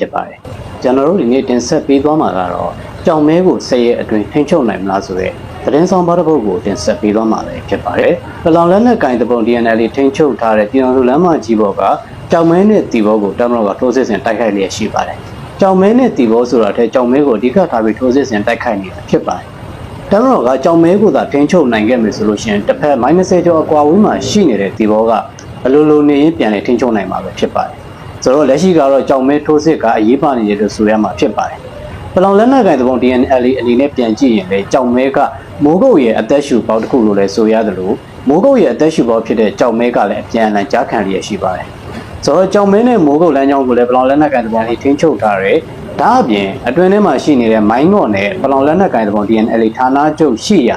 ဖြစ်ပါတယ်ကျွန်တော်တို့ဒီနေ့တင်ဆက်ပေးသွားမှာကတော့ကြောင်မဲကိုဆက်ရဲ့အတွင်ထိန်းချုပ်နိုင်မလားဆိုတဲ့သတင်းဆောင်ပါတစ်ပုဒ်ကိုတင်ဆက်ပေးသွားမှာလည်းဖြစ်ပါတယ်ပလောင်လက်နက်ကင်တပုံ DNL ထိန်းချုပ်ထားတဲ့ပြည်တော်စုလမ်းမကြီးပေါ်ကကြောင်မဲနဲ့တီဘောကိုတမတော်ကထိုးစစ်ဆင်တိုက်ခိုက်လျက်ရှိပါတယ်ကြောင်မဲနဲ့တီဘောဆိုတာတဲ့ကြောင်မဲကိုအဓိကထားပြီးထိုးစစ်ဆင်တိုက်ခိုက်နေတာဖြစ်ပါတယ်တမတော်ကကြောင်မဲကိုသာထိန်းချုပ်နိုင်ခဲ့မယ်ဆိုလို့ရှိရင်တစ်ဖက်မိုင်း20ကျော်အကွာဝေးမှာရှိနေတဲ့ဒီဘောကအလိုလိုနေရင်ပြန်လေထိန်းချုပ်နိုင်မှာပဲဖြစ်ပါတယ် ဆိုတော့လက်ရှိကတော့ကြောင်မဲထိုးစစ်ကအရေးပါနေတယ်လို့ဆိုရမှာဖြစ်ပါတယ်ပလောင်လက်နက်ကိုင်သဘုံ DNL အနေနဲ့ပြန်ကြည့်ရင်လေကြောင်မဲကမိုးကုတ်ရဲ့အသက်ရှူပေါက်တစ်ခုလို့လည်းဆိုရတယ်လို့မိုးကုတ်ရဲ့အသက်ရှူပေါက်ဖြစ်တဲ့ကြောင်မဲကလည်းအပြန်အလှန်ကြားခံရရှိပါတယ်ဆိုတော့ကြောင်မဲနဲ့မိုးကုတ်လမ်းကြောင်းကိုလည်းပလောင်လက်နက်ကိုင်သဘုံလေးထိန်းချုပ်ထားတယ်ဒါအပြင်အတွင်းထဲမှာရှိနေတဲ့မိုင်းငေါ့နဲ့ပလောင်လက်နက်ကိုင်သဘုံ DNL ဌာနချုပ်ရှိရာ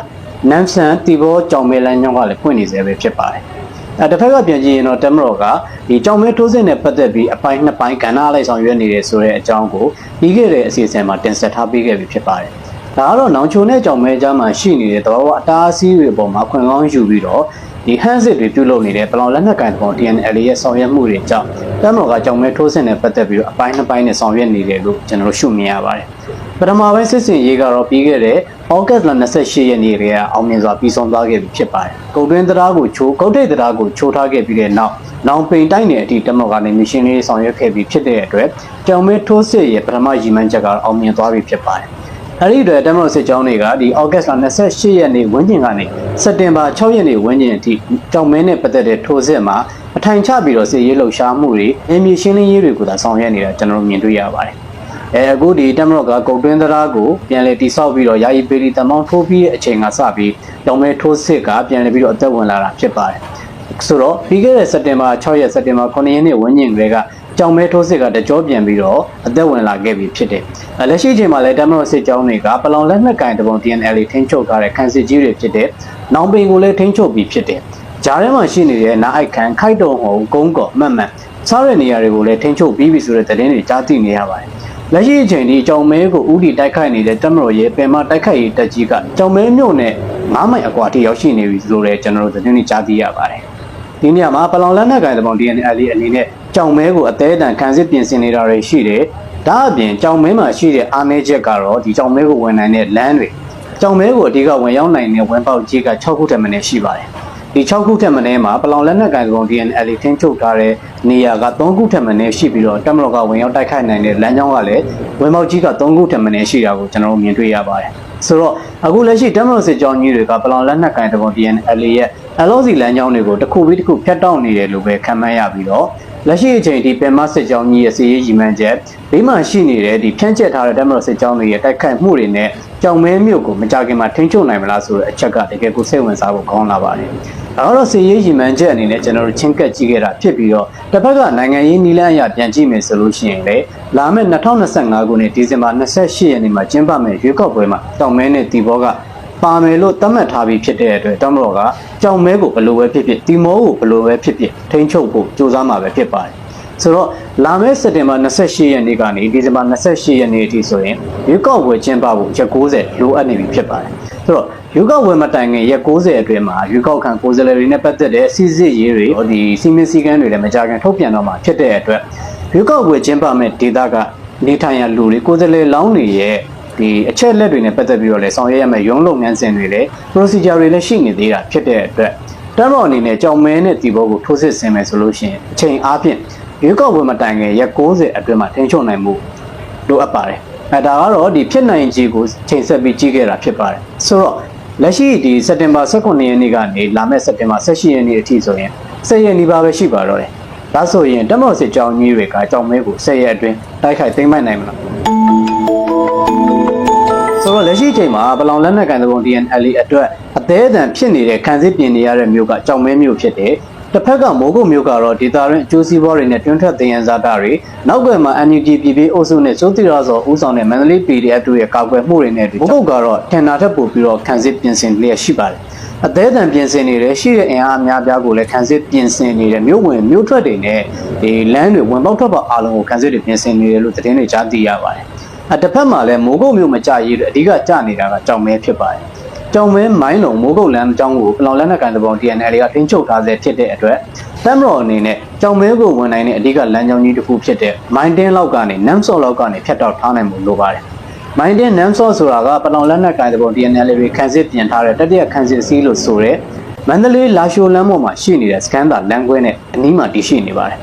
နမ်ဆန်တီဘောကြောင်မဲလမ်းကြောင်းကလည်းဖွင့်နေသေးပဲဖြစ်ပါတယ် အဲတစ်ဖက်ကပြန်ကြည့်ရင်တော့တမတော်ကဒီကြောင်မဲထိုးစစ်နဲ့ပတ်သက်ပြီးအပိုင်းနှစ်ပိုင်းကဏ္ဍလိုက်ဆောင်ရွက်နေတယ်ဆိုတဲ့အကြောင်းကိုပြီးခဲ့တဲ့အစီအစဉ်မှာတင်ဆက်ထားပေးခဲ့ပြီဖြစ်ပါတယ်ဒါကတော့နောင်ချိုနဲ့ကြောင်မဲကြားမှာရှိနေတဲ့သဘာဝအတားအဆီးတွေအပေါ်မှာခွင့်ကောင်းယူပြီးတော့ဒီဟန်းစစ်တွေပြုလုပ်နေတဲ့ပလောင်လက်နက်ကိုင်သဘော DNL ရဲ့ဆောင်ရွက်မှုတွေကြောင့်တမတော်ကကြောင်မဲထိုးစစ်နဲ့ပတ်သက်ပြီးတော့အပိုင်းနှစ်ပိုင်းနဲ့ဆောင်ရွက်နေတယ်လို့ကျွန်တော်တို့ရှုမြင်ရပါတယ် ပထမပိုင်းစစ်စင်ရေးကတော့ပြီးခဲ့တဲ့ဩဂတ်လ28ရက်နေ့ကအောင်မြင်စွာပြီးဆုံးသွားခဲ့ပြီဖြစ်ပါတယ်။ကုတ်တွင်းတရားကိုချိုးကုတ်ထိတ်တရားကိုချိုးထားခဲ့ပြီးတဲ့နောက်နောင်ပိန်တိုက်နယ်အထိတမတော်ကနေမရှင်လေးဆောင်ရွက်ခဲ့ပြီးဖြစ်တဲ့အတွက်ကြောင်မဲထိုးစစ်ရဲ့ပထမရည်မှန်းချက်ကတော့အောင်မြင်သွားပြီဖြစ်ပါတယ်။အဲဒီအတွက်တမတော်စစ်ကြောင်းတွေကဒီဩဂတ်လ28ရက်နေ့ဝန်းကျင်ကနေစက်တင်ဘာ6ရက်နေ့ဝန်းကျင်အထိကြောင်မဲနဲ့ပတ်သက်တဲ့ထိုးစစ်မှာအထိုင်ချပြီးတော့စစ်ရေးလှုပ်ရှားမှုတွေအင်မီရှင်းလင်းရေးတွေကိုသာဆောင်ရွက်နေတာကျွန်တော်တို့မြင်တွေ့ရပါတယ်။ အဲအခုဒီတမတော်ကကုတ်တွင်းတရားကိုပြန်လည်တိစောက်ပြီးတော့ယာယီပေရီတမောင်းထိုးပြီးတဲ့အချိန်ကစပြီးကြောင်မဲထိုးစစ်ကပြန်လည်ပြီးတော့အသက်ဝင်လာတာဖြစ်ပါတယ်။ဆိုတော့ပြီးခဲ့တဲ့စက်တင်ဘာ6ရက်စက်တင်ဘာ9ရက်နေ့ဝန်းကျင်ကလေးကကြောင်မဲထိုးစစ်ကတကြောပြန်ပြီးတော့အသက်ဝင်လာခဲ့ပြီဖြစ်တယ်။လက်ရှိအချိန်မှာလည်းတမတော်စစ်ကြောင်းတွေကပလောင်လက်နက်ကင်တပုံ DNL ထိန်းချုပ်ထားတဲ့ခန်းစစ်ကြီးတွေဖြစ်တဲ့နောင်ပင်ကိုလည်းထိန်းချုပ်ပြီးဖြစ်တယ်။ဂျားထဲမှာရှိနေတဲ့နာအိုက်ခန်ခိုက်တုံဟုံကုန်းကော့မတ်မတ်စားတဲ့နေရာတွေကိုလည်းထိန်းချုပ်ပြီးပြီဆိုတဲ့သတင်းတွေကြားသိနေရပါတယ်။ လက်ရှိအချိန်ဒီကြောင်မဲကိုဥတီတိုက်ခိုက်နေတဲ့တမတော်ရဲ့ပင်မတိုက်ခိုက်ရေးတက်ကြီးကကြောင်မဲမြို့နဲ့9မိုင်အကွာထိရောက်ရှိနေပြီလို့လည်းကျွန်တော်တို့သတင်းတွေကြားသိရပါတယ်။ဒီနေရာမှာပလောင်လက်နက်ကိုင်တပုံ DNL အနေနဲ့ကြောင်မဲကိုအသေးအတန်ခံစစ်ပြင်ဆင်နေတာတွေရှိတယ်။ဒါအပြင်ကြောင်မဲမှာရှိတဲ့အားနည်းချက်ကတော့ဒီကြောင်မဲကိုဝင်နိုင်တဲ့လမ်းတွေကြောင်မဲကိုအဓိကဝင်ရောက်နိုင်တဲ့ဝင်ပေါက်ကြီးက6ခုထက်မနည်းရှိပါတယ်။ ဒီ6ခုထက်မနည်းမှာပလောင်လက်နက်ကိုင်တပုံ DNL ထင်းချုပ်ထားတဲ့နေရာက3ခုထက်မနည်းရှိပြီးတော့တက်မတော်ကဝင်ရောက်တိုက်ခိုက်နိုင်တဲ့လမ်းကြောင်းကလည်းဝင်ပေါက်ကြီးက3ခုထက်မနည်းရှိတာကိုကျွန်တော်တို့မြင်တွေ့ရပါတယ်။ဆိုတော့အခုလက်ရှိတက်မတော်စစ်ကြောင်းကြီးတွေကပလောင်လက်နက်ကိုင်တပုံ DNL ရဲ့ LOC လမ်းကြောင်းတွေကိုတစ်ခုပြီးတစ်ခုဖြတ်တောက်နေတယ်လို့ပဲခံမှန်းရပြီးတော့လက်ရှိအချိန်ဒီပင်မစစ်ကြောင်းကြီးရဲ့စီရေးရီမှန်းချက်ဘေးမှာရှိနေတဲ့ဒီဖြန့်ကျက်ထားတဲ့တမတော်စစ်ကြောင်းတွေရဲ့တိုက်ခိုက်မှုတွေနဲ့ ကြောင်မဲမြို့ကိုမကြခင်မှာထိန်းချုပ်နိုင်မလားဆိုတဲ့အချက်ကတကယ်ကိုစိတ်ဝင်စားဖို့ကောင်းလာပါတယ်။ဒါကတော့စီရေးရီမှန်းချက်အနေနဲ့ကျွန်တော်တို့ချင်းကပ်ကြည့်ခဲ့တာဖြစ်ပြီးတော့တစ်ဖက်ကနိုင်ငံရေးနီလန်းအရာပြန်ကြည့်မယ်ဆိုလို့ရှိရင်လေလာမယ့်2025ခုနှစ်ဒီဇင်ဘာ28ရက်နေ့မှာကျင်းပမယ့်ရွေးကောက်ပွဲမှာတောင်မဲနဲ့တီဘောကပါမယ်လို့သတ်မှတ်ထားပြီးဖြစ်တဲ့အတွက်တမတော်ကကြောင်မဲကိုဘယ်လိုပဲဖြစ်ဖြစ်တီမောကိုဘယ်လိုပဲဖြစ်ဖြစ်ထိန်းချုပ်ဖို့ကြိုးစားမှာပဲဖြစ်ပါတယ် ဆိုတော့လာမယ့်စက်တင်ဘာ28ရက်နေ့ကနေဒီဇင်ဘာ28ရက်နေ့အထိဆိုရင်ရွေးကောက်ပွဲကျင်းပဖို့ရက်60လိုအပ်နေပြီဖြစ်ပါတယ်ဆိုတော့ရွေးကောက်ပွဲမတိုင်ခင်ရက်60အတွင်းမှာရွေးကောက်ခံကိုယ်စားလှယ်တွေနဲ့ပတ်သက်တဲ့စီစစ်ရေးတွေဒီစီမင်းစည်းကမ်းတွေလည်းမကြခင်ထုတ်ပြန်တော့မှာဖြစ်တဲ့အတွက်ရွေးကောက်ပွဲကျင်းပမဲ့ဒေသကနေထိုင်ရလူတွေကိုယ်စားလှယ်လောင်းတွေရဲ့ဒီအချက်လက်တွေနဲ့ပတ်သက်ပြီးတော့လည်းဆောင်ရွက်ရမယ့်ရုံးလုပ်ငန်းစဉ်တွေလည်း procedure တွေလည်းရှိနေသေးတာဖြစ်တဲ့အတွက်တမ်းတော်အနေနဲ့ကြောင်မဲနဲ့တီဘောကိုထိုးစစ်ဆင်မယ်ဆိုလို့ရှိရင်အချိန်အားဖြင့် ရွေးကောက်ပွဲမတိုင်ခင်ရက်60အတွင်းမှာထိန်းချုပ်နိုင်မှုလိုအပ်ပါတယ်အဲဒါကတော့ဒီဖြစ်နိုင်ခြေကိုချိန်ဆက်ပြီးကြီးခဲ့တာဖြစ်ပါတယ်ဆိုတော့လက်ရှိဒီစက်တင်ဘာ18ရက်နေ့ကနေလာမယ့်စက်တင်ဘာ18ရက်နေ့အထိဆိုရင်10ရက်နီးပါးပဲရှိပါတော့တယ်ဒါဆိုရင်တမော့စစ်ကြောင်းကြီးတွေကကြောင်မဲကို10ရက်အတွင်းတိုက်ခိုက်သိမ်းပိုက်နိုင်မလားဆိုတော့လက်ရှိအချိန်မှာပလောင်လက်နက်ကန်သဘုံ DNL အတွက်အသေးအတန်ဖြစ်နေတဲ့ခံစစ်ပြင်နေရတဲ့မြို့ကကြောင်မဲမြို့ဖြစ်တယ် တစ်ဖက်ကမိုးကုတ်မြို့ကတော့ဒေတာရင်းအကျိုးစီးပွားတွေနဲ့တွင်းထွက်သင်ရန်စားတာတွေနောက်ကွယ်မှာ NUG ပြည်ပြည်အုပ်စုနဲ့စိုးတိရစောဦးဆောင်တဲ့မန္တလေး PDF တို့ရဲ့ကာကွယ်မှုတွေနဲ့မိုးကုတ်ကတော့ထင်တာထက်ပိုပြီးတော့ခံစစ်ပြင်ဆင်လျက်ရှိပါတယ်အသေးအတန်ပြင်ဆင်နေတဲ့ရှိတဲ့အင်အားအများပြားကိုလည်းခံစစ်ပြင်ဆင်နေတဲ့မြို့ဝင်မြို့ထွက်တွေနဲ့ဒီလမ်းတွေဝင်ပေါက်ထွက်ပေါက်အားလုံးကိုခံစစ်တွေပြင်ဆင်နေတယ်လို့သတင်းတွေကြားသိရပါတယ်။အတစ်ဖက်မှာလည်းမိုးကုတ်မြို့မကြရေးအဓိကကြနေတာကကြောင်မဲဖြစ်ပါတယ်။ ကြောင်မဲမိုင်းလုံမိုးကုတ်လမ်းအကြောင်းကိုပလောင်လက်နက်ကန်တပုံ TNL ကထိန်းချုပ်ထားဆဲဖြစ်တဲ့အတွက်တမ်မတော်အနေနဲ့ကြောင်မဲကိုဝင်နိုင်တဲ့အဓိကလမ်းကြောင်းကြီးတစ်ခုဖြစ်တဲ့မိုင်းတင်းလောက်ကနေနမ်ဆော့လောက်ကနေဖြတ်တောက်ထားနိုင်မှုလိုပါတယ်မိုင်းတင်းနမ်ဆော့ဆိုတာကပလောင်လက်နက်ကန်တပုံ TNL တွေခန်းစစ်ပြင်ထားတဲ့တတိယခန်းစစ်စီးလို့ဆိုတဲ့မန္တလေးလာရှိုလမ်းပေါ်မှာရှိနေတဲ့စကန်ဒါလမ်းခွဲနဲ့အနီးမှာတည်ရှိနေပါတယ်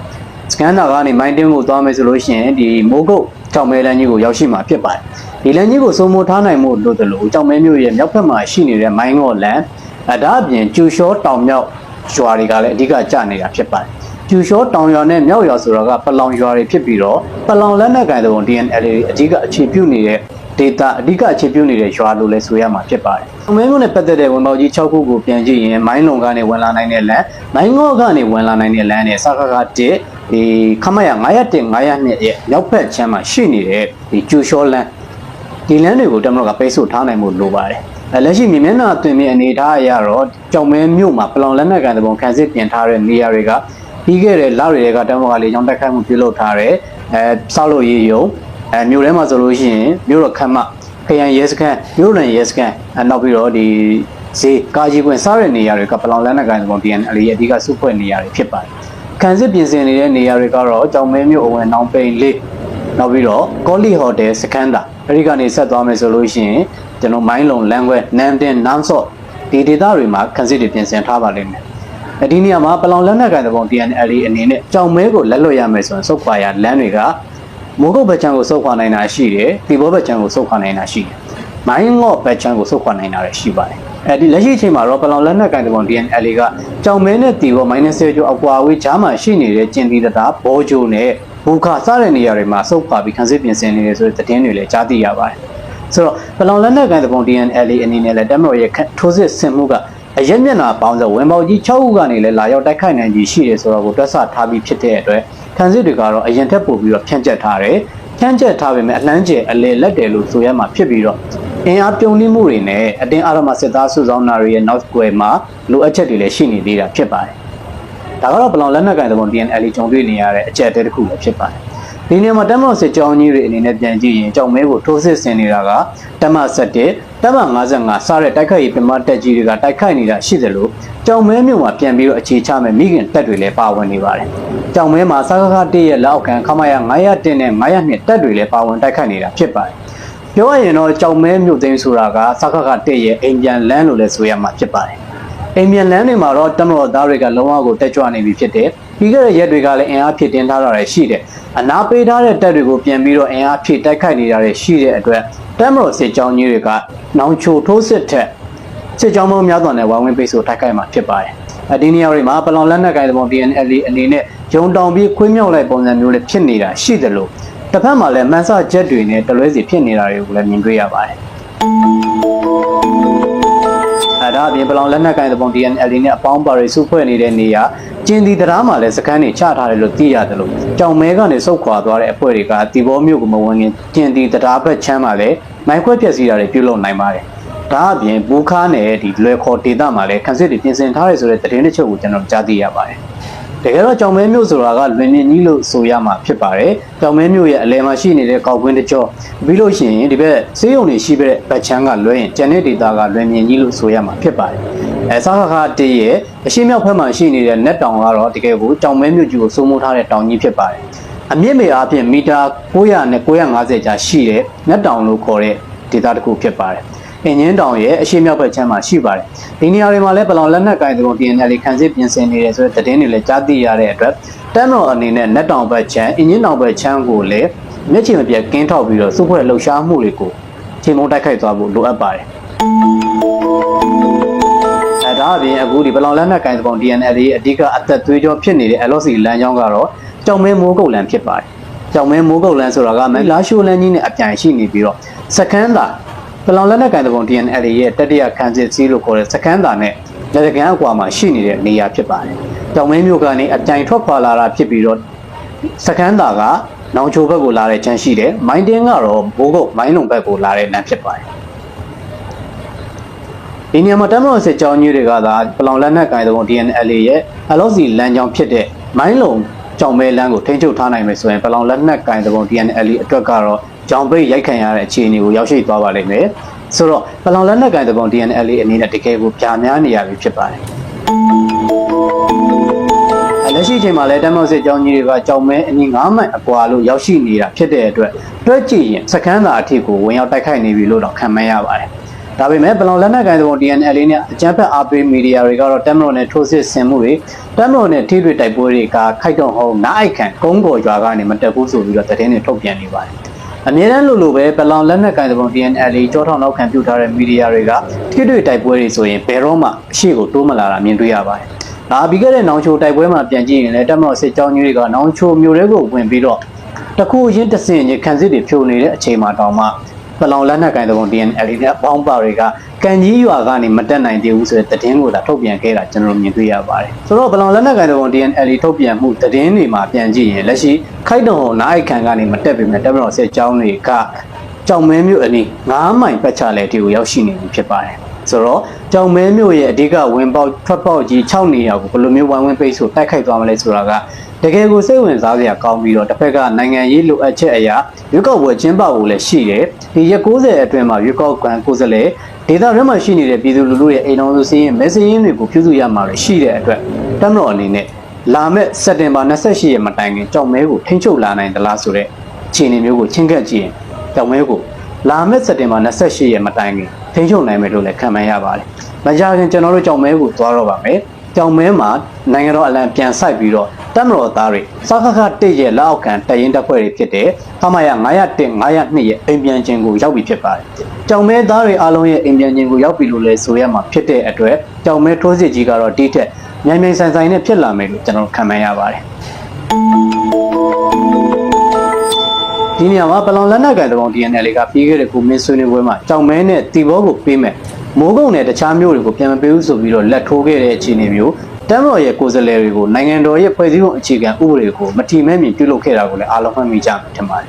စကန်ဒါကနေမိုင်းတင်းကိုသွားမယ်ဆိုလို့ရှိရင်ဒီမိုးကုတ် ကြောင်မဲလမ်းကြီးကိုရောက်ရှိမှာဖြစ်ပါတယ်ဒီလမ်းကြီးကိုစိုးမိုးထားနိုင်မှုလို့တလို့ကြောင်မဲမြို့ရဲ့မြောက်ဘက်မှာရှိနေတဲ့မိုင်းငေါ်လမ်းအဲဒါအပြင်ကျူရှောတောင်မြောက်ရွာတွေကလည်းအဓိကကျနေတာဖြစ်ပါတယ်ကျူရှောတောင်ရွာနဲ့မြောက်ရွာဆိုတော့ကပလောင်ရွာတွေဖြစ်ပြီးတော့ပလောင်လက်နက်ကိုင်တဲ့ပုံ DNL တွေအဓိကအခြေပြုနေတဲ့ဒေတာအဓိကအခြေပြုနေတဲ့ရွာလို့လည်းဆိုရမှာဖြစ်ပါတယ်။အမဲမျိုးနဲ့ပတ်သက်တဲ့ဝန်ပေါကြီး6ခုကိုပြန်ကြည့်ရင်မိုင်းလုံကနေဝင်လာနိုင်တဲ့လမ်းမိုင်းငေါကနေဝင်လာနိုင်တဲ့လမ်းနဲ့စခခ1 ဒီခမရ901 902ရဲ့မြောက်ဘက်ချမ်းမှာရှိနေတဲ့ဒီကျူရှောလမ်းဒီလမ်းတွေကိုတမတော်ကပိတ်ဆို့ထားနိုင်မှုလိုပါတယ်။အဲလက်ရှိမြေမျက်နှာတွင်မြေအနေထားအရတော့ကြောင်မဲမြို့မှာပလောင်လက်နက်ကန်တဲ့ပုံခန်းစစ်ပြင်ထားတဲ့နေရာတွေကပြီးခဲ့တဲ့လတွေကတမတော်ကလေကြောင်းတက်ခတ်မှုပြုလုပ်ထားတဲ့အဲစောက်လို့ရေးယုံအဲမြို့ထဲမှာဆိုလို့ရှိရင်မြို့တော်ခမ်းမခရန်ရဲစခန်းမြို့ရန်ရဲစခန်းအဲနောက်ပြီးတော့ဒီဈေးကာကြီးပွင့်စားတဲ့နေရာတွေကပလောင်လက်နက်ကန်တဲ့ပုံ DNL ရဲ့အဓိကစုဖွဲ့နေရာတွေဖြစ်ပါတယ်။ ခန်းစစ်ပြင်ဆင်နေတဲ့နေရာတွေကတော့ကြောင်မဲမြို့အဝင်နောင်ပိန်လေးနောက်ပြီးတော့ကောလီဟိုတယ်စခန်းသာအဲဒီကနေဆက်သွားမယ်ဆိုလို့ရှိရင်ကျွန်တော်မိုင်းလုံလမ်းခွဲနမ်တင်နမ်ဆော့ဒီဒေသတွေမှာခန်းစစ်တွေပြင်ဆင်ထားပါလိမ့်မယ်အဲဒီနေရာမှာပလောင်လက်နက်ကန်တဲ့ပုံ DNL အနေနဲ့ကြောင်မဲကိုလက်လွတ်ရမယ်ဆိုရင်စုပ်ခွာရလမ်းတွေကမိုးကုတ်ဘက်ချံကိုစုပ်ခွာနိုင်တာရှိတယ်ဒီဘောဘက်ချံကိုစုပ်ခွာနိုင်တာရှိတယ်မိုင်းငေါ့ဘက်ချံကိုစုပ်ခွာနိုင်တာလည်းရှိပါတယ် အဲဒီလက်ရှိအချိန်မှာတော့ပလောင်လက်နက်ကန်တဲ့ပုံ DNL ကကြောင်မဲနဲ့တီဘော -0 ကျော်အကွာဝေးကြားမှာရှိနေတဲ့ကျင်တီတတာဘောဂျိုနဲ့ဘူခါစတဲ့နေရာတွေမှာစုပ်ခွာပြီးခန်းစစ်ပြင်ဆင်နေတယ်ဆိုတဲ့သတင်းတွေလည်းကြားသိရပါတယ်ဆိုတော့ပလောင်လက်နက်ကန်တဲ့ပုံ DNL အနေနဲ့လည်းတက်မတော်ရဲ့ထိုးစစ်ဆင်မှုကအရက်မျက်နှာပေါင်းစပ်ဝင်ပေါကြီး6ခုကနေလည်းလာရောက်တိုက်ခိုက်နိုင်ကြီးရှိတယ်ဆိုတော့ကိုတွက်ဆထားပြီးဖြစ်တဲ့အတွက်ခန်းစစ်တွေကတော့အရင်ထက်ပိုပြီးတော့ဖြန့်ကျက်ထားတယ် ဖြန့်ကျက်ထားပေမဲ့အလန်းကျဲအလေလက်တယ်လို့ဆိုရမှာဖြစ်ပြီးတော့အင်အားပြုံးလိမှုတွေနဲ့အတင်းအာရမစစ်သားစုဆောင်းနာတွေရဲ့ North Square မှာလိုအပ်ချက်တွေလည်းရှိနေသေးတာဖြစ်ပါတယ်ဒါကတော့ပလောင်လက်နက်ကန်တဲ့ပုံ DNL ကြုံတွေ့နေရတဲ့အကြက်တဲတစ်ခုလည်းဖြစ်ပါတယ် ဒီနေရာမှာတက်မတော်စစ်ကြောင်းကြီးတွေအနေနဲ့ပြန်ကြည့်ရင်ကြောင်မဲကိုထိုးစစ်ဆင်နေတာကတက်မ7တက်မ55စတဲ့တိုက်ခိုက်ရေးပင်မတက်ကြီးတွေကတိုက်ခိုက်နေတာရှိသလိုကြောင်မဲမြို့မှာပြန်ပြီးတော့အခြေချမဲ့မိခင်တက်တွေလည်းပါဝင်နေပါတယ်။ကြောင်မဲမှာစကားကားတရဲ့လက်အောက်ခံခမရ900နဲ့902တက်တွေလည်းပါဝင်တိုက်ခိုက်နေတာဖြစ်ပါတယ်။ပြောရရင်တော့ကြောင်မဲမြို့သိမ်းဆိုတာကစကားကားတရဲ့အိမ်ပြန်လန်းလို့လည်းဆိုရမှာဖြစ်ပါတယ်။ အိမ်ပြန်လန်းတွေမှာတော့တမတော်သားတွေကလုံးဝကိုတက်ကြွနေပြီဖြစ်တယ်။ပြီးခဲ့တဲ့ရက်တွေကလည်းအင်အားဖြစ်တင်ထားတာလည်းရှိတယ်။အနာပေးထားတဲ့တက်တွေကိုပြန်ပြီးတော့အင်အားဖြစ်တိုက်ခိုက်နေတာတွေရှိတဲ့အတွက်တမတော်စစ်ကြောင်းကြီးတွေကနောင်ချိုထိုးစစ်ထက်စစ်ကြောင်းပေါင်းများစွာနဲ့ဝိုင်းဝန်းပိတ်ဆို့တိုက်ခိုက်မှာဖြစ်ပါတယ်။အဲဒီနေရာတွေမှာပလောင်လက်နက်ကိုင်တဲ့ပုံ DNL အနေနဲ့ဂျုံတောင်ပြီးခွေးမြောက်လိုက်ပုံစံမျိုးလေးဖြစ်နေတာရှိတယ်လို့တစ်ဖက်မှာလည်းမန်ဆာဂျက်တွေနဲ့တလွဲစီဖြစ်နေတာတွေကိုလည်းမြင်တွေ့ရပါတယ်။ အဲဒါအပြင်ပလောင်လက်နက်ကိုင်တဲ့ပုံ DNL နဲ့အပေါင်းပါရီစုဖွဲ့နေတဲ့နေရာကျင်းဒီတရားမှာလည်းစကန်းတွေချထားတယ်လို့သိရတယ်လို့ကြောင်မဲကနေစုတ်ခွာသွားတဲ့အဖွဲ့တွေကတီဘောမြို့ကိုမဝင်ခင်ကျင်းဒီတရားဘက်ချမ်းမှာလည်းမိုက်ခွက်ပြက်စီတာတွေပြုလုပ်နိုင်ပါတယ်။ဒါအပြင်ဘူခါနဲ့ဒီလွယ်ခေါ်ဒေတာမှာလည်းခန်းစစ်တွေပြင်ဆင်ထားတယ်ဆိုတဲ့သတင်းတစ်ချို့ကိုကျွန်တော်ကြားသိရပါတယ်။ တကယ်တော့ကြောင်မဲမြို့ဆိုတာကလွင်မြင့်ကြီးလို့ဆိုရမှာဖြစ်ပါတယ်။ကြောင်မဲမြို့ရဲ့အလယ်မှာရှိနေတဲ့ကောက်ကွင်းတစ်ကြောပြီးလို့ရှိရင်ဒီဘက်စေးရုံတွေရှိတဲ့ဘက်ချမ်းကလွဲရင်ကျန်တဲ့ဒေတာကလွင်မြင့်ကြီးလို့ဆိုရမှာဖြစ်ပါတယ်။အဲစားခါတည်းရဲ့အရှိမြောက်ဘက်မှာရှိနေတဲ့နက်တောင်ကတော့တကယ်ကိုကြောင်မဲမြို့ကြီးကိုစိုးမိုးထားတဲ့တောင်ကြီးဖြစ်ပါတယ်။အမြင့်မေအားဖြင့်မီတာ900နဲ့950ကြာရှိတဲ့နက်တောင်လို့ခေါ်တဲ့ဒေတာတစ်ခုဖြစ်ပါတယ်။ အင်ဂျင်တောင်ရဲ့အရှိမြောက်ဘက်ချမ်းမှာရှိပါတယ်ဒီနေရာတွေမှာလည်းပလောင်လက်နက်ကင်သူတို့ DNL ခန်းစစ်ပြင်ဆင်နေတယ်ဆိုတဲ့သတင်းတွေလည်းကြားသိရတဲ့အတွက်တန်းတော်အနေနဲ့နက်တောင်ဘက်ချမ်းအင်ဂျင်တောင်ဘက်ချမ်းကိုလည်းမျက်ခြေမပြတ်ကင်းထောက်ပြီးတော့စုဖွဲ့လှုပ်ရှားမှုတွေကိုချိန်မုံတိုက်ခိုက်သွားဖို့လိုအပ်ပါတယ်အဲဒါအပြင်အခုဒီပလောင်လက်နက်ကင်သဘော DNL ရဲ့အဓိကအသက်သွေးကြောဖြစ်နေတဲ့ LOC လမ်းကြောင်းကတော့ကြောင်မဲမိုးကုတ်လန်ဖြစ်ပါတယ်ကြောင်မဲမိုးကုတ်လန်ဆိုတာကမလာရှိုလန်ကြီးနဲ့အပြိုင်ရှိနေပြီးတော့စကန်သာ ပလောင်လက်နက်ကိုင်တဲ့ပုံ DNL ရဲ့တတိယခန်းစစ်စီးလို့ခေါ်တဲ့စကန်တာနဲ့လက်စကန်အကွာမှာရှိနေတဲ့နေရာဖြစ်ပါတယ်။တောင်မင်းမြို့ကနေအကြိုင်ထွက်ခွာလာတာဖြစ်ပြီးတော့စကန်တာကနောင်ချိုဘက်ကိုလာတဲ့ချမ်းရှိတယ်။မိုင်းတင်းကတော့ဘိုးကုတ်မိုင်းလုံဘက်ကိုလာတဲ့လမ်းဖြစ်ပါတယ်။ဒီနေရာမှာတမန်တော်စစ်ကြောင်းကြီးတွေကသာပလောင်လက်နက်ကိုင်တဲ့ပုံ DNL ရဲ့အလောစီလမ်းကြောင်းဖြစ်တဲ့မိုင်းလုံကြောင်မဲလမ်းကိုထိန်းချုပ်ထားနိုင်မယ်ဆိုရင်ပလောင်လက်နက်ကင်တဲ့ပုံ DNL အတွက်ကတော့ ကြောင်ပိတ်ရိုက်ခံရတဲ့အခြေအနေကိုရောက်ရှိသွားပါလိမ့်မယ်။စဆိုတော့ပလောင်လက်နက်ကင်တပုံ DNL အနေနဲ့တကယ်ကိုပြာများနေရပြီဖြစ်ပါတယ်အဲလက်ရှိအချိန်မှာလည်းတမော့စစ်ကြောင်းကြီးတွေကကြောင်မဲအနည်း9မိုင်အကွာလို့ရောက်ရှိနေတာဖြစ်တဲ့အတွက်တွက်ကြည့်ရင်စကန်းသာအထိကိုဝင်ရောက်တိုက်ခိုက်နေပြီလို့တော့ခံမှန်းရပါတယ်ဒါပေမဲ့ပလောင်လက်နက်ကိုင်တဲ့ပုံ DNL နဲ့အကြမ်းဖက်အားပေးမီဒီယာတွေကတော့တက်မတော်နဲ့ထိုးစစ်ဆင်မှုတွေတက်မတော်နဲ့ထိတွေ့တိုက်ပွဲတွေကခိုက်တော့ဟောနားအိုက်ခံကုန်းပေါ်ရွာကနေမတက်ဘူးဆိုပြီးတော့သတင်းတွေထုတ်ပြန်နေပါတယ် အမြဲတမ်းလို့လို့ပဲပလောင်လက်နက်ကိုင်တဲ့ပုံ DNL ကြောထောင်နောက်ခံပြုထားတဲ့မီဒီယာတွေကထိတွေ့တိုက်ပွဲတွေဆိုရင်ဘယ်တော့မှအရှိကိုတိုးမလာတာမြင်တွေ့ရပါတယ်ဒါပြီးခဲ့တဲ့နောင်ချိုတိုက်ပွဲမှာပြန်ကြည့်ရင်လည်းတက်မတော်စစ်ကြောင်းကြီးတွေကနောင်ချိုမြို့တွေကိုဝင်ပြီးတော့တခုချင်းတစ်စင်ချင်းခံစစ်တွေဖြိုနေတဲ့အချိန်မှာတောင်မှ ပလောင်လက်နက်ကင်တဲ့ပုံ DNL နဲ့အပေါင်းပါတွေကကန်ကြီးရွာကနေမတက်နိုင်သေးဘူးဆိုတဲ့သတင်းကိုဒါထုတ်ပြန်ခဲ့တာကျွန်တော်မြင်တွေ့ရပါတယ်ဆိုတော့ပလောင်လက်နက်ကင်တဲ့ပုံ DNL ထုတ်ပြန်မှုသတင်းတွေမှာပြန်ကြည့်ရင်လက်ရှိခိုက်တုံဟောနားအိုက်ခံကနေမတက်ပေမဲ့တက်မတော်စစ်ကြောင်းတွေကကြောင်မဲမြို့အနီး9မိုင်ပတ်ချလဲအထိကိုရောက်ရှိနေပြီဖြစ်ပါတယ်ဆိုတော့ကြောင်မဲမြို့ရဲ့အဓိကဝင်ပေါက်ထွက်ပေါက်ကြီး6နေရာကိုဘယ်လိုမျိုးဝိုင်းဝန်းပိတ်ဆို့တိုက်ခိုက်သွားမလဲဆိုတာက တကယ်ကိုစိတ်ဝင်စားစရာကောင်းပြီးတော့တစ်ဖက်ကနိုင်ငံရေးလိုအပ်ချက်အရာရွေးကောက်ပွဲကျင်းပဖို့လည်းရှိတယ်ဒီရက်90အတွင်းမှာရွေးကောက်ခံကိုယ်စားလှယ်ဒေသထဲမှာရှိနေတဲ့ပြည်သူလူထုရဲ့အိမ်တော်စုစည်းရင်မဲစည်းရင်းတွေကိုပြုစုရမှာရှိတဲ့အတွက်တမတော်အနေနဲ့လာမယ့်စက်တင်ဘာ28ရက်မတိုင်ခင်ကြောင်မဲကိုထိန်းချုပ်လာနိုင်သလားဆိုတဲ့အခြေအနေမျိုးကိုချင်းကပ်ကြည့်ရင်ကြောင်မဲကိုလာမယ့်စက်တင်ဘာ28ရက်မတိုင်ခင်ထိန်းချုပ်နိုင်မယ်လို့လည်းခံမှန်းရပါတယ်။မကြခင်ကျွန်တော်တို့ကြောင်မဲကိုသွားတော့ပါမယ်။ ကြောင်မဲမှာနိုင်ငံတော်အလံပြန်ဆိုင်ပြီးတော့တပ်မတော်သားတွေစခခတိရဲ့လက်အောက်ခံတရင်တပ်ဖွဲ့တွေဖြစ်တဲ့ခမရ901 902ရဲ့အိမ်ပြန်ခြင်းကိုရောက်ပြီဖြစ်ပါတယ်။ကြောင်မဲသားတွေအားလုံးရဲ့အိမ်ပြန်ခြင်းကိုရောက်ပြီလို့လည်းဆိုရမှာဖြစ်တဲ့အတွက်ကြောင်မဲထိုးစစ်ကြီးကတော့တိထက်မြန်မြန်ဆန်ဆန်နဲ့ဖြစ်လာမယ်လို့ကျွန်တော်ခံမှန်းရပါတယ်။ဒီနေရာမှာပလောင်လက်နက်ကန်တဘောင် DNL ကပြီးခဲ့တဲ့ကုမင်းဆွေးနွေးပွဲမှာကြောင်မဲနဲ့တီဘောကိုပေးမယ် မိုးကုံနဲ့တခြားမျိုးတွေကိုပြန်မပေးဘူးဆိုပြီးတော့လက်ထိုးခဲ့တဲ့အခြေအနေမျိုးတမ်တော်ရဲ့ကိုယ်စားလှယ်တွေကိုနိုင်ငံတော်ရဲ့ဖွဲ့စည်းပုံအခြေခံဥပဒေကိုမထီမဲ့မြင်ပြုလုပ်ခဲ့တာကိုလည်းအားလုံးမှတ်မိကြမှာထင်ပါတယ်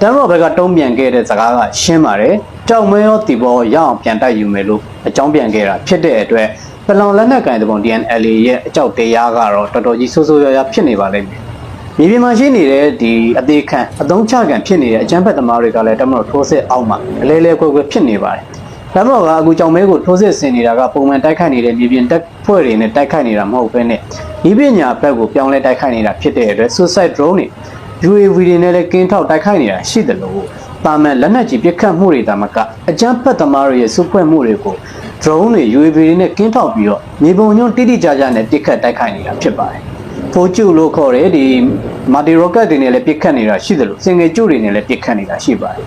တမ်တော်ဘက်ကတုံးပြန်ခဲ့တဲ့စကားကရှင်းပါတယ်ကြောင်မဲရောတီဘောရအောင်ပြန်တိုက်ယူမယ်လို့အကြောင်းပြန်ခဲ့တာဖြစ်တဲ့အတွက်ပလောင်လက်နက်ကင်တပုံ DNL ရဲ့အကြောက်တရားကတော့တော်တော်ကြီးဆိုးဆိုးရွားရွားဖြစ်နေပါလိမ့်မယ်မြေပြင်မှာရှိနေတဲ့ဒီအသေးခံအသုံးချခံဖြစ်နေတဲ့အကြမ်းဖက်သမားတွေကလည်းတမတော်ထိုးစစ်အောက်မှာအလဲလဲခွဲခွဲဖြစ်နေပါတယ်။ တမတော်ကအခုကြောင်မဲကိုထိုးစစ်ဆင်နေတာကပုံမှန်တိုက်ခိုက်နေတဲ့မြေပြင်တပ်ဖွဲ့တွေနဲ့တိုက်ခိုက်နေတာမဟုတ်ဘဲနဲ့ဒီပညာဘက်ကိုပြောင်းလဲတိုက်ခိုက်နေတာဖြစ်တဲ့အတွက် suicide drone တွေ UAV တွေနဲ့လည်းကင်းထောက်တိုက်ခိုက်နေတာရှိတယ်လို့တာမန်လက်နက်ကြီးပစ်ခတ်မှုတွေတာမကအကြမ်းဖက်သမားတွေရဲ့စုဖွဲ့မှုတွေကို drone တွေ UAV တွေနဲ့ကင်းထောက်ပြီးတော့မြေပုံညွန့်တိတိကျကျနဲ့ပစ်ခတ်တိုက်ခိုက်နေတာဖြစ်ပါတယ်။ဖိုးကျူလို့ခေါ်တယ်ဒီမာတီရော့ကတ်တွေနဲ့လည်းပစ်ခတ်နေတာရှိတယ်လို့စင်ငယ်ကျူတွေနဲ့လည်းပစ်ခတ်နေတာရှိပါတယ်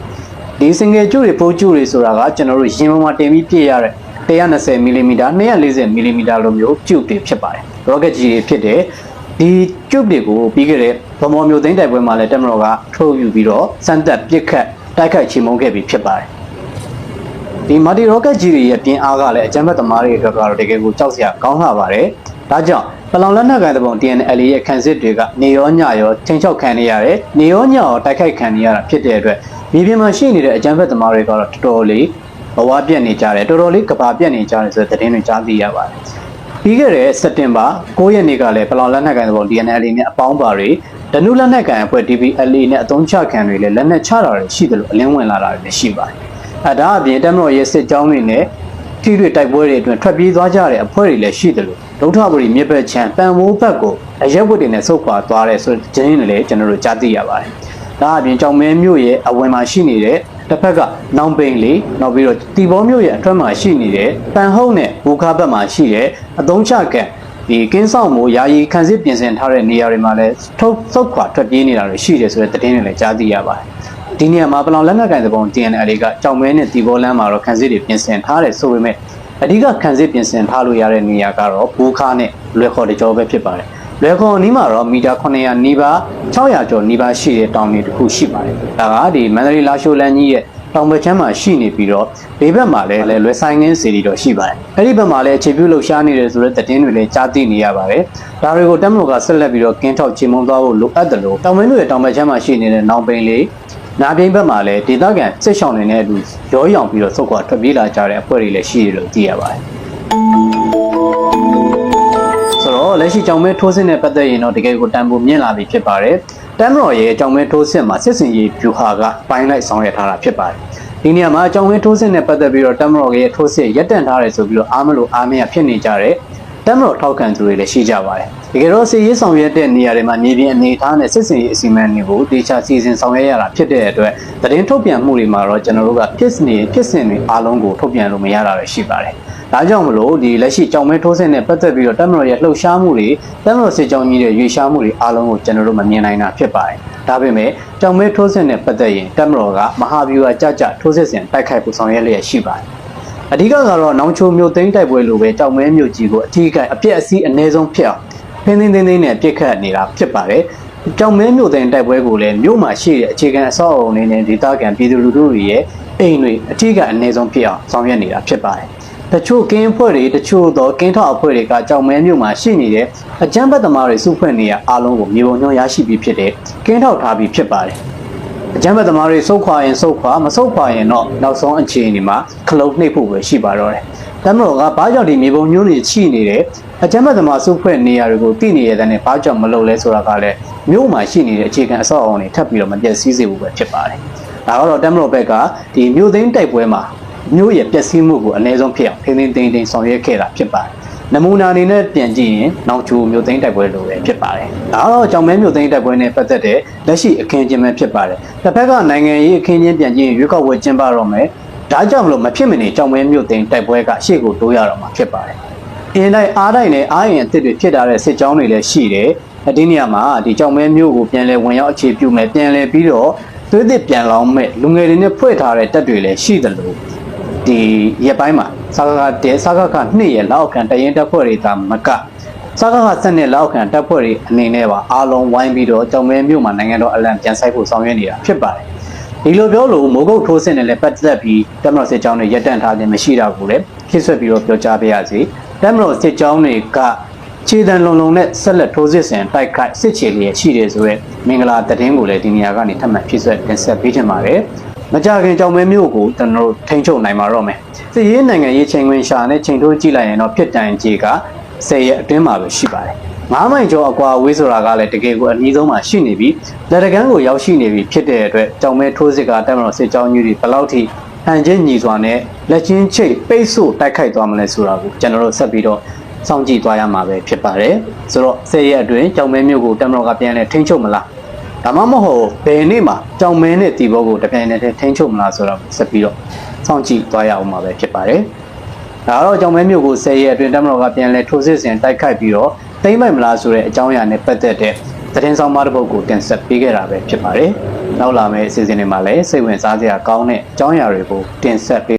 ဒီစင်ငယ်ကျူတွေဖိုးကျူတွေဆိုတာကကျွန်တော်တို့ရင်ပေါ်မှာတင်ပြီးပြည့်ရတဲ့120မီလီမီတာ240မီလီမီတာလိုမျိုးကျူတွေဖြစ်ပါတယ်ရော့ကတ်ကြီးတွေဖြစ်တယ်ဒီကျုပ်တွေကိုပြီးခဲ့တဲ့ဗမော်မျိုးသိန်းတိုက်ပွဲမှာလည်းတက်မတော်ကထုတ်ယူပြီးတော့စမ်းသက်ပစ်ခတ်တိုက်ခိုက်ချေမှုန်းခဲ့ပြီးဖြစ်ပါတယ်ဒီမာတီရော့ကတ်ကြီးတွေရဲ့ပြင်းအားကလည်းအကြမ်းဖက်သမားတွေအတွက်ကတော့တကယ်ကိုကြောက်စရာကောင်းလာပါတယ်ဒါကြောင့်ပလောင်လက်နက်ကန်တဲ့ပုံ TNL ရဲ့ခံစစ်တွေကနေရောညရောချင်းချောက်ခံနေရတယ်နေရောညရောတိုက်ခိုက်ခံနေရတာဖြစ်တဲ့အတွက် မြေပြင်မှာရှိနေတဲ့အကြမ်းဖက်သမားတွေကတော့တော်တော်လေးဘဝပြက်နေကြတယ်တော်တော်လေးကဘာပြက်နေကြတယ်ဆိုတဲ့သတင်းတွေကြားသိရပါတယ်ပြီးခဲ့တဲ့စက်တင်ဘာ9ရက်နေ့ကလည်းပလောင်လက်နက်ကန်တဲ့ပုံ TNL နဲ့အပေါင်းပါတွေဒနုလက်နက်ကန်အဖွဲ့ DPLA နဲ့အသုံးချခံတွေလည်းလက်နက်ချတာတွေရှိတယ်လို့အလင်းဝင်လာတာတွေလည်းရှိပါတယ်အဲဒါအပြင်တက်မတော်ရဲ့စစ်ကြောင်းတွေနဲ့ထိတွေ့တိုက်ပွဲတွေအတွင်းထွက်ပြေးသွားကြတဲ့အဖွဲ့တွေလည်းရှိတယ်လို့ဒုထဘရီမြစ်ဘက်ချမ်းပန်မိုးဘက်ကိုအရက်ဝတ်တွေနဲ့ဆုတ်ခွာသွားတဲ့ဆိုတဲ့သတင်းတွေလည်းကျွန်တော်တို့ကြားသိရပါတယ်။ ဒါအပြင်ကြောင်မဲမြို့ရဲ့အဝင်မှာရှိနေတဲ့တစ်ဖက်ကနောင်ပိန်လေးနောက်ပြီးတော့တီဘောမြို့ရဲ့အထွက်မှာရှိနေတဲ့ပန်ဟုတ်နဲ့ဘူခါဘက်မှာရှိတဲ့အသုံးချကန်ဒီကင်းဆောင်မှုယာယီခန်းစစ်ပြင်ဆင်ထားတဲ့နေရာတွေမှာလည်းထုတ်ဆုတ်ခွာထွက်ပြေးနေတာတွေရှိတယ်ဆိုတဲ့သတင်းတွေလည်းကြားသိရပါတယ်။ဒီနေရာမှာပလောင်လက်နက်ကန်သဘုံ TNL ကကြောင်မဲနဲ့တီဘောလမ်းမှာတော့ခန်းစစ်တွေပြင်ဆင်ထားတယ်ဆိုပေမဲ့အဓိကခံစစ်ပြင်ဆင်ထားလို့ရတဲ့နေရာကတော့ဘူခါနဲ့လွယ်ခေါ်တကြောပဲဖြစ်ပါတယ် လွယ်ခေါ်နီးမှာတော့မီတာ900နီးပါး600ကျော်နီးပါးရှိတဲ့တောင်တွေတစ်ခုရှိပါတယ်ဒါကဒီမန္တလေးလာရှိုးလန်းကြီးရဲ့တောင်ဘက်ချမ်းမှာရှိနေပြီးတော့ဘေးဘက်မှာလည်းလွယ်ဆိုင်ငင်းစီတီတော့ရှိပါတယ်အဲ့ဒီဘက်မှာလည်းအခြေပြုလှုပ်ရှားနေတယ်ဆိုတဲ့သတင်းတွေလည်းကြားသိနေရပါတယ်ဒါတွေကိုတက်မလို့ကဆက်လက်ပြီးတော့ကင်းထောက်ချေမုံသွားဖို့လိုအပ်တယ်လို့တောင်မင်းတို့ရဲ့တောင်ဘက်ချမ်းမှာရှိနေတဲ့နောင်ပိန်လေးနာပြိန်ဘက်မှာလည်းဒေသခံစစ်ဆောင်တွေနဲ့အတူရောရောင်ပြီးတော့စုတ်ခွာထွက်ပြေးလာကြတဲ့အဖွဲ့တွေလည်းရှိတယ်လို့သိရပါတယ် ဆိုတော့လက်ရှိကြောင်မဲထိုးစစ်နဲ့ပတ်သက်ရင်တော့တကယ်ကိုတန်ဖိုးမြင့်လာပြီဖြစ်ပါတယ်တမ်မတော်ရဲ့ကြောင်မဲထိုးစစ်မှာစစ်စင်ရေးဖြူဟာကပိုင်းလိုက်ဆောင်ရွက်ထားတာဖြစ်ပါတယ်ဒီနေရာမှာအကြောင်းဝင်းထိုးစစ်နဲ့ပတ်သက်ပြီးတော့တမတော်ရဲ့ထိုးစစ်ရပ်တန့်ထားတယ်ဆိုပြီးတော့အားမလို့အားမရဖြစ်နေကြတ ယ်တမတော်ထောက်ခံသူတွေလည်းရှိကြပါတယ်တကယ်တော့စီရေးဆောင်ရွက်တဲ့နေရာတွေမှာမြေပြင်အနေအထားနဲ့စစ်စင်ရေးအစီအမံတွေကိုတေချာစီစဉ်ဆောင်ရွက်ရတာဖြစ်တဲ့အတွက်သတင်းထုတ်ပြန်မှုတွေမှာတော့ကျွန်တော်တို့ကဖြစ်နေဖြစ်စဉ်တွေအားလုံးကိုထုတ်ပြန်လို့မရတာပဲရှိပါတယ်ဒါကြောင့်မလို့ဒီလက်ရှိကြောင်မဲထိုးစစ်နဲ့ပတ်သက်ပြီးတော့တမတော်ရဲ့လှုပ်ရှားမှုတွေတမတော်စစ်ကြောင်းကြီးရဲ့ရွေရှားမှုတွေအားလုံးကိုကျွန်တော်တို့မမြင်နိုင်တာဖြစ်ပါတယ်ဒါပေမဲ့ကြောင်မဲထိုးစစ်နဲ့ပတ်သက်ရင်တမတော်ကမဟာဗျူဟာကြကြထိုးစစ်စဉ်တိုက်ခိုက်ဖို့ဆောင်ရွက်လျက်ရှိပါတယ် အဓိကကတော့နောင်ချိုမြို့သိမ်းတိုက်ပွဲလိုပဲကြောင်မဲမြို့ကြီးကိုအထီးကအပြက်အစည်းအ ਨੇ ဆုံးဖြစ်အောင်ဖင်းသင်းသင်းသင်းနဲ့ပြစ်ခတ်နေတာဖြစ်ပါတယ်ကြောင်မဲမြို့သိမ်းတိုက်ပွဲကိုလည်းမြို့မှာရှိတဲ့အခြေခံအဆောက်အအုံတွေနဲ့ဒေသခံပြည်သူလူထုတွေရဲ့အိမ်တွေအထီးကအ ਨੇ ဆုံးဖြစ်အောင်ဆောင်ရွက်နေတာဖြစ်ပါတယ်တချို့ကင်းအဖွဲ့တွေတချို့သောကင်းထောက်အဖွဲ့တွေကကြောင်မဲမြို့မှာရှိနေတဲ့အကြမ်းဖက်သမားတွေစုဖွဲ့နေရအားလုံးကိုမြေပုံညွှန်ရရှိပြီးဖြစ်တဲ့ကင်းထောက်ထားပြီးဖြစ်ပါတယ် အကြမ်းဖက်သမားတွေစုခွာရင်စုခွာမစုခွာရင်တော့နောက်ဆုံးအခြေအနေမှာခလုတ်နှိပ်ဖို့ပဲရှိပါတော့တယ်တမတော်ကဘာကြောင့်ဒီမြေပုံညွှန်တွေချိနေတယ်အကြမ်းဖက်သမားစုဖွဲ့နေရတွေကိုသိနေရတဲ့နဲ့ဘာကြောင့်မလုပ်လဲဆိုတာကလည်းမြို့မှာရှိနေတဲ့အခြေခံအဆောက်အအုံတွေထပ်ပြီးတော့မပြည့်စည်စေဖို့ပဲဖြစ်ပါတယ်ဒါကတော့တမတော်ဘက်ကဒီမြို့သိမ်းတိုက်ပွဲမှာမျိုးရဲ့ပျက်စီးမှုကိုအနည်းဆုံးဖြစ်အောင်ထိန်းသိမ်းသိမ်းသိမ်းဆောင်ရွက်ခဲ့တာဖြစ်ပါတယ်။ နမူနာအနေနဲ့ပြန်ကြည့်ရင်နောက်ချိုမျိုးသိမ်းတိုက်ပွဲလိုပဲဖြစ်ပါတယ်။ဒါတော့ကြောင်မဲမျိုးသိမ်းတိုက်ပွဲနဲ့ပတ်သက်တဲ့လက်ရှိအခင်းကျင်းပဲဖြစ်ပါတယ်။တစ်ဖက်ကနိုင်ငံရေးအခင်းကျင်းပြန်ကြည့်ရင်ရွေးကောက်ပွဲကျင်းပတော့မယ်။ဒါကြောင့်မလို့မဖြစ်မနေကြောင်မဲမျိုးသိမ်းတိုက်ပွဲကရှေ့ကိုတိုးရတော့မှာဖြစ်ပါတယ်။အင်းတိုင်းအားတိုင်းနဲ့အားရင်အစ်စ်တွေဖြစ်တာတဲ့စစ်ကြောင်းတွေလည်းရှိတယ်။အဒီနေရာမှာဒီကြောင်မဲမျိုးကိုပြန်လဲဝင်ရောက်အခြေပြုမယ်ပြန်လဲပြီးတော့သွေးသစ်ပြန်လောင်းမဲ့လူငယ်တွေနဲ့ဖွဲ့ထားတဲ့တပ်တွေလည်းရှိတယ်လို့ဒီရက်ပိုင်းမှာ စာကကတဲစာကကနှစ်ရက်လောက်ခံတရင်တက်ဖွဲ့တွေသာမကစာကကစက်နှစ်လောက်ခံတက်ဖွဲ့တွေအနေနဲ့ပါအားလုံးဝိုင်းပြီးတော့ကြောင်မဲမြို့မှာနိုင်ငံတော်အလံပြန်ဆိုင်ဖို့ဆောင်ရွက်နေတာဖြစ်ပါတယ်ဒီလိုပြောလို့မိုးကုတ်ထိုးစင်နဲ့လည်းပတ်သက်ပြီးတမတော်စစ်ကြောင်းတွေရပ်တန့်ထားခြင်းမရှိတာကိုလည်းခစ်ဆွဲပြီးတော့ပြောကြားပေးရစီတမတော်စစ်ကြောင်းတွေကခြေတံလုံလုံနဲ့ဆက်လက်ထိုးစစ်ဆင်တိုက်ခိုက်စစ်ချေလျက်ရှိတယ်ဆိုရဲမင်္ဂလာသတင်းကိုလည်းဒီနေရာကနေထပ်မံဖြစ်ဆွဲတင်ဆက်ပေးချင်ပါတယ် မကြခင်ကြောင်မဲမျိုးကိုကျွန်တော်တို့ထိန်းချုပ်နိုင်မှာတော့မယ်စစ်ရေးနိုင်ငံရေးချိန်ခွင်ရှာနဲ့ချိန်ထိုးကြည့်လိုက်ရင်တော့ဖြစ်တန်ကြီးက10ရက်အတွင်းမှာပဲရှိပါတယ်ငားမိုင်ကျော်အကွာဝေးဆိုတာကလည်းတကယ်ကိုအနည်းဆုံးမှရှိနေပြီလက်တကန်းကိုရောက်ရှိနေပြီဖြစ်တဲ့အတွက်ကြောင်မဲထိုးစစ်ကတက်မတော်စစ်ကြောင်းကြီးတွေဘယ်လောက်ထိဟန်ချင်းညီစွာနဲ့လက်ချင်းချိတ်ပိတ်ဆို့တိုက်ခိုက်သွားမလဲဆိုတာကိုကျွန်တော်တို့ဆက်ပြီးတော့စောင့်ကြည့်သွားရမှာပဲဖြစ်ပါတယ်ဆိုတော့10ရက်အတွင်းကြောင်မဲမျိုးကိုတက်မတော်ကပြန်လဲထိန်းချုပ်မလား ဒါမှမဟုတ်ဘယ်နေ့မှာကြောင်မဲနဲ့တီဘောကိုတပြိုင်နက်တည်းထိန်းချုပ်မလားဆိုတော့ဆက်ပြီးတော့စောင့်ကြည့်သွားရအောင်မှာပဲဖြစ်ပါတယ်။ဒါကတော့ကြောင်မဲမျိုးကို10ရက်အတွင်းတမတော်ကပြန်လဲထိုးစစ်ဆင်တိုက်ခိုက်ပြီးတော့သိမ့်မိုက်မလားဆိုတဲ့အကြောင်းအရာနဲ့ပတ်သက်တဲ့သတင်းဆောင်မတစ်ပုဒ်ကိုတင်ဆက်ပေးခဲ့တာပဲဖြစ်ပါတယ်။နောက်လာမယ့်အစီအစဉ်တွေမှာလည်းစိတ်ဝင်စားစရာကောင်းတဲ့အကြောင်းအရာတွေကိုတင်ဆက်ပေး